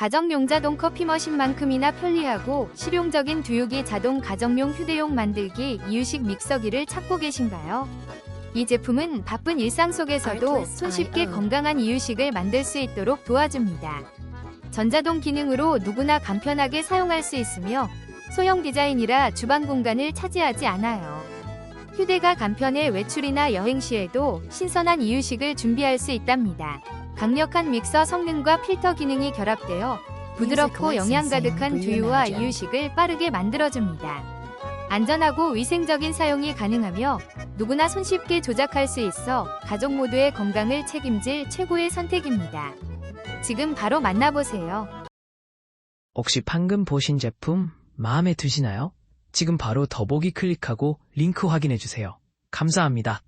가정용 자동 커피 머신만큼이나 편리하고 실용적인 두유기 자동 가정용 휴대용 만들기 이유식 믹서기를 찾고 계신가요? 이 제품은 바쁜 일상 속에서도 손쉽게 건강한 이유식을 만들 수 있도록 도와줍니다. 전자동 기능으로 누구나 간편하게 사용할 수 있으며 소형 디자인이라 주방 공간을 차지하지 않아요. 휴대가 간편해 외출이나 여행 시에도 신선한 이유식을 준비할 수 있답니다. 강력한 믹서 성능과 필터 기능이 결합되어 부드럽고 영양 가득한 두유와 이유식을 빠르게 만들어줍니다. 안전하고 위생적인 사용이 가능하며 누구나 손쉽게 조작할 수 있어 가족 모두의 건강을 책임질 최고의 선택입니다. 지금 바로 만나보세요. 혹시 방금 보신 제품 마음에 드시나요? 지금 바로 더보기 클릭하고 링크 확인해 주세요. 감사합니다.